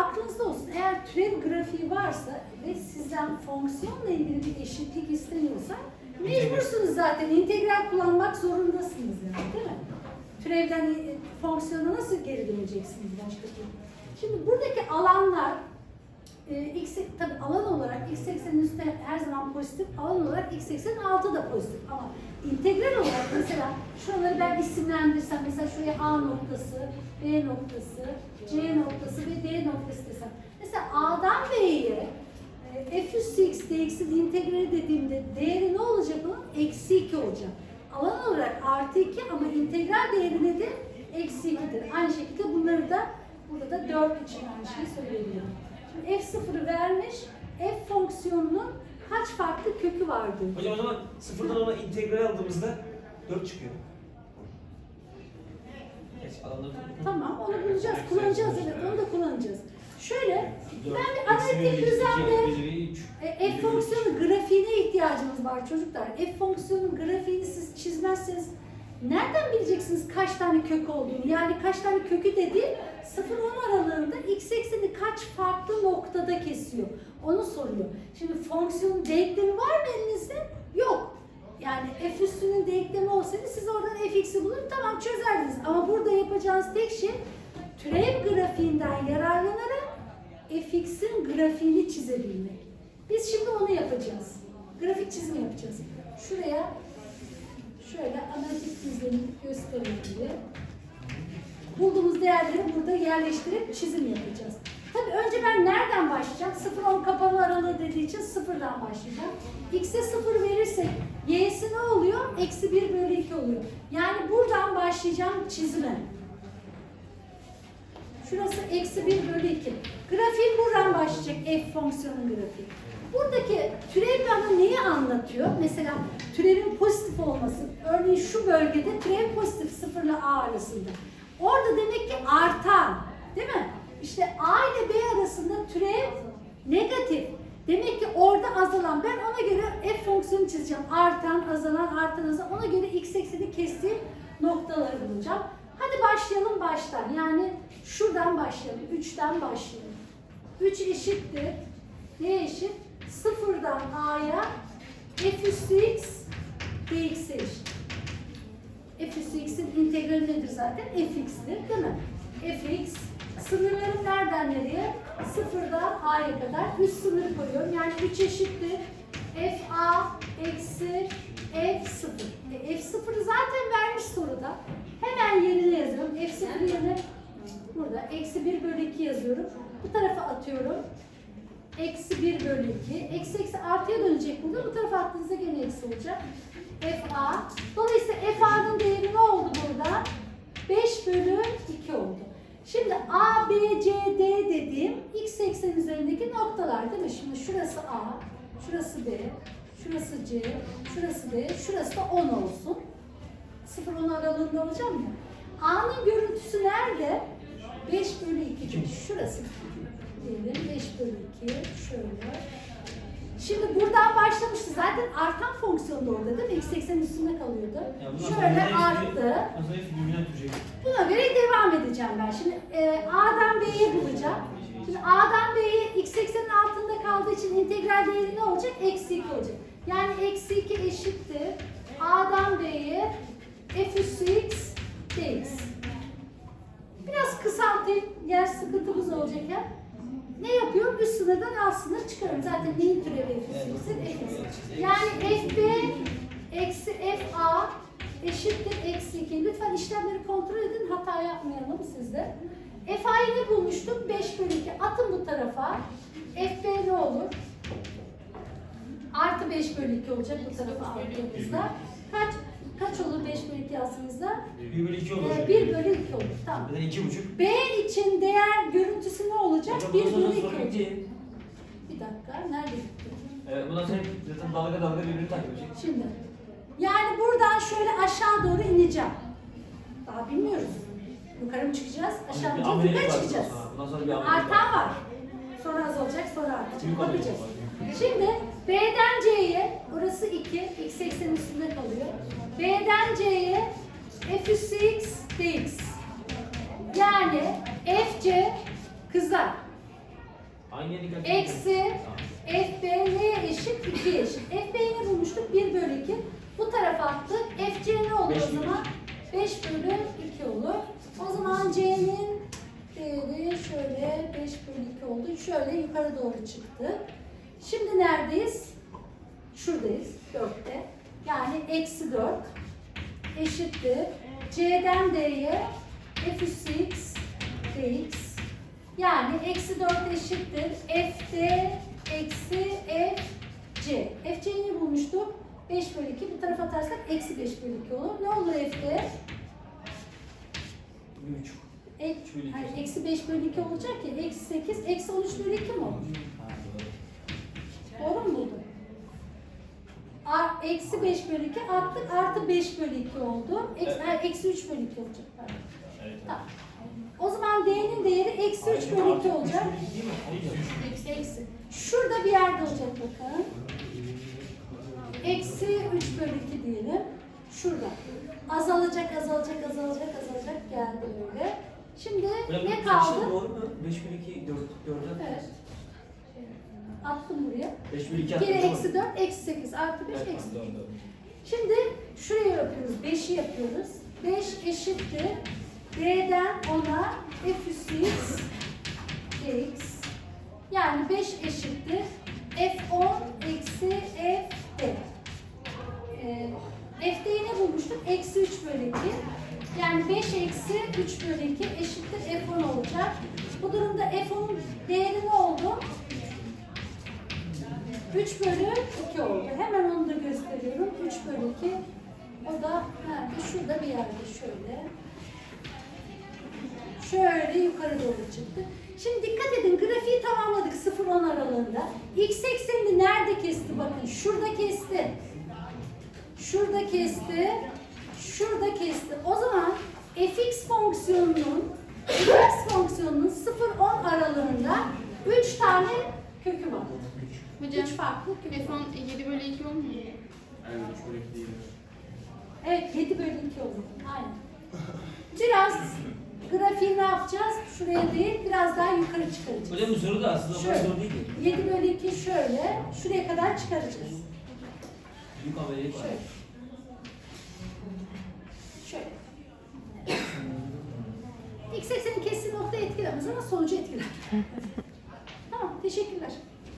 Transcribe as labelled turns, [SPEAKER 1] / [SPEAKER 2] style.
[SPEAKER 1] aklınızda olsun. Eğer türev grafiği varsa ve sizden fonksiyonla ilgili bir eşitlik isteniyorsa mecbursunuz zaten. İntegral kullanmak zorundasınız yani değil mi? Türevden e, fonksiyona nasıl geri döneceksiniz başka türlü? Şimdi buradaki alanlar e, x tabi alan olarak x eksenin üstüne her zaman pozitif, alan olarak x eksenin altı da pozitif ama integral olarak mesela şuraları ben isimlendirsem mesela şuraya A noktası, B noktası, C noktası ve D noktası desem. Mesela A'dan B'ye e, f üstü x dx'in integrali dediğimde değeri ne olacak onun? Eksi 2 olacak. Alan olarak artı 2 ama integral değeri nedir? Eksi 2'dir. Aynı şekilde bunları da burada da 4 için aynı şeyi söyleyebilirim. Şimdi f0'ı vermiş, f fonksiyonunun kaç farklı kökü vardır?
[SPEAKER 2] Hocam o zaman sıfırdan ona integral aldığımızda 4 çıkıyor.
[SPEAKER 1] Tamam, onu bulacağız, kullanacağız evet, onu da kullanacağız. Şöyle, ben bir analitik düzlemde f fonksiyonu grafiğine ihtiyacımız var çocuklar. F fonksiyonun grafiğini siz çizmezseniz nereden bileceksiniz kaç tane kök olduğunu? Yani kaç tane kökü dedi 0-10 aralığında x ekseni kaç farklı noktada kesiyor? Onu soruyor. Şimdi fonksiyonun denklemi var mı elinizde? Yok. Yani f üstünün denklemi olsaydı siz oradan fx'i bulur tamam çözerdiniz. Ama burada yapacağınız tek şey türev grafiğinden yararlanarak fx'in grafiğini çizebilmek. Biz şimdi onu yapacağız. Grafik çizimi yapacağız. Şuraya şöyle analitik düzlemi göstereyim. Bulduğumuz değerleri burada yerleştirip çizim yapacağız. Tabii önce ben nereden başlayacağım? 0-10 kapalı aralığı dediği için sıfırdan başlayacağım. X'e 0 verirsek y'si ne oluyor? Eksi 1 bölü 2 oluyor. Yani buradan başlayacağım çizime. Şurası eksi 1 bölü 2. Grafiğim buradan başlayacak f fonksiyonun grafiği. Buradaki türev bana neyi anlatıyor? Mesela türevin pozitif olması. Örneğin şu bölgede türev pozitif 0 ile a arasında. Orada demek ki artan. Değil mi? İşte a ile b arasında türev negatif. Demek ki orada azalan. Ben ona göre f fonksiyonu çizeceğim. Artan, azalan, artan, azalan. Ona göre x ekseni kestiğim noktaları bulacağım. Hadi başlayalım baştan. Yani şuradan başlayalım. 3'ten başlayalım. 3 eşittir. Ne eşit? Sıfırdan a'ya f üstü x dx'e eşit. f üstü x'in integrali nedir zaten? fx'tir değil mi? fx sınırlarım nereden nereye? Sıfırdan a'ya kadar üst sınırı koyuyorum. Yani 3 eşittir. fa eksi f0. E, f0'ı zaten vermiş soruda. Hemen yerine yazıyorum. f0 yerine burada eksi 1 bölü 2 yazıyorum. Bu tarafa atıyorum. Eksi 1 bölü 2. Eksi eksi artıya dönecek burada. Bu tarafa attığınızda gene eksi olacak. fa. Dolayısıyla fa'nın değeri ne oldu burada? 5 bölü 2 oldu. Şimdi A, B, C, D dediğim x eksen üzerindeki noktalar değil mi? Şimdi şurası A, şurası B, şurası C, şurası D, şurası da 10 olsun. 0-10 aralığında alacağım ya. A'nın görüntüsü nerede? 5 bölü 2. Şurası. Diyelim 5 bölü 2. Şöyle. Şimdi buradan başlamıştı. Zaten artan fonksiyonda orada değil mi? X eksenin üstünde kalıyordu. Şöyle arttı. Buna göre devam edeceğim ben. Şimdi e, A'dan B'ye bulacağım. Şimdi A'dan B'ye x eksenin altında kaldığı için integral değeri ne olacak? Eksi 2 olacak. Yani eksi 2 eşittir. A'dan B'ye f üssü x dx. Biraz kısaltayım. Yer sıkıntımız olacak ya. Ne yapıyorum? Üst sınırdan alt sınır çıkarıyorum. Zaten neyin türevi f üssü x'in f üssü. Yani fb eksi fa eşittir eksi 2. Lütfen işlemleri kontrol edin. Hata yapmayalım sizde. FA'yı ne bulmuştuk? 5 bölü 2. Atın bu tarafa. FB ne olur? Artı 5 bölü 2 olacak bu tarafa attığımızda. Kaç olur 5 bölü 2 yazdığımızda?
[SPEAKER 2] 1 bölü 2 olur.
[SPEAKER 1] Ee, 1 bölü 2 olur. Tamam.
[SPEAKER 2] Neden 2,5?
[SPEAKER 1] B için değer görüntüsü ne olacak?
[SPEAKER 2] Hocam
[SPEAKER 1] 1
[SPEAKER 2] bundan
[SPEAKER 1] bölü
[SPEAKER 2] sonra
[SPEAKER 1] 2
[SPEAKER 2] soru
[SPEAKER 1] olacak. Bir dakika. Nerede gitti?
[SPEAKER 2] Ee, bundan sonra zaten dalga dalga birbirini takip edecek.
[SPEAKER 1] Şimdi. Yani buradan şöyle aşağı doğru ineceğim. Daha bilmiyoruz. Yukarı mı çıkacağız? Aşağı mı
[SPEAKER 2] amelilik
[SPEAKER 1] Yukarı çıkacağız.
[SPEAKER 2] sonra. Bundan sonra bir
[SPEAKER 1] Artan
[SPEAKER 2] var.
[SPEAKER 1] var. Sonra azalacak, sonra artacak. Bakacağız. Şimdi B'den C'ye, orası 2, x eksenin üstünde kalıyor. B'den C'ye f üssü x dx. Yani fc, kızlar, Eksi. FB neye eşit? 2'ye eşit. FB'yi ne bulmuştuk? 1 bölü 2. Bu tarafa attık. FC ne olur o zaman? 5 bölü 2 olur. O zaman C'nin değeri şöyle 5 bölü 2 oldu. Şöyle yukarı doğru çıktı. Şimdi neredeyiz? Şuradayız. 4'te. Yani eksi 4 eşittir. C'den D'ye f üssü x dx. Yani eksi 4 eşittir. f'de eksi f c. f c'yi bulmuştuk? 5 bölü 2. Bu tarafa atarsak eksi 5 bölü 2 olur. Ne olur f'de?
[SPEAKER 2] Bir buçuk.
[SPEAKER 1] E, hayır, eksi 5 bölü 2 olacak ki. Eksi 8, eksi 13 bölü 2 mi olur?
[SPEAKER 2] Doğru.
[SPEAKER 1] Mu buldun? A- Eksi 5 bölü 2 attık artı 5 bölü 2 oldu. Eksi,
[SPEAKER 2] Evet.
[SPEAKER 1] hayır, eksi 3 bölü 2 olacak. Pardon.
[SPEAKER 2] Evet.
[SPEAKER 1] Tamam. O zaman D'nin değeri eksi 3 bölü 2 olacak.
[SPEAKER 2] Üç bölü iki değil mi? Hayır.
[SPEAKER 1] Eksi. Şurada bir yerde olacak bakın. Eksi 3 bölü 2 diyelim. Şurada. Azalacak, azalacak, azalacak, azalacak geldi böyle. Şimdi ne kaldı?
[SPEAKER 2] Doğru mu? 5 bölü 2, 4, 4'e.
[SPEAKER 1] Evet. Attım buraya.
[SPEAKER 2] 5 bölü 2
[SPEAKER 1] Geri
[SPEAKER 2] attım.
[SPEAKER 1] eksi 4, eksi 8, artı 5,
[SPEAKER 2] Evet,
[SPEAKER 1] eksi
[SPEAKER 2] doğru, doğru.
[SPEAKER 1] Şimdi şuraya yapıyoruz. 5'i yapıyoruz. 5 eşittir. D'den 10'a f üssü x dx. Yani 5 eşittir. F10 eksi f d. Ee, F'deyi ne bulmuştuk? Eksi 3 bölü 2. Yani 5 eksi 3 bölü 2 eşittir F10 olacak. Bu durumda F10'un 3 bölü 2 oldu. Hemen onu da gösteriyorum. 3 bölü 2. O da nerede? Şurada bir yerde şöyle. Şöyle yukarı doğru çıktı. Şimdi dikkat edin grafiği tamamladık 0-10 aralığında. X eksenini nerede kesti bakın. Şurada kesti. Şurada kesti. Şurada kesti. O zaman fx fonksiyonunun fx fonksiyonunun 0-10 aralığında 3 tane kökü var.
[SPEAKER 3] Hocam
[SPEAKER 1] 3 farklı kökü var.
[SPEAKER 3] F10 7 bölü 2 olmuyor mu?
[SPEAKER 1] Evet 7 bölü 2 oldu. Aynen. Biraz grafiği ne yapacağız? Şuraya değil biraz daha yukarı çıkaracağız.
[SPEAKER 2] Hocam bu soru da aslında bu
[SPEAKER 1] Şöyle.
[SPEAKER 2] zor değil ki.
[SPEAKER 1] 7 bölü 2 şöyle. Şuraya kadar çıkaracağız.
[SPEAKER 2] Büyük haberleri var.
[SPEAKER 1] Şöyle. Şöyle. X eksenin kestiği nokta etkilemez ama sonucu etkiler. tamam teşekkürler.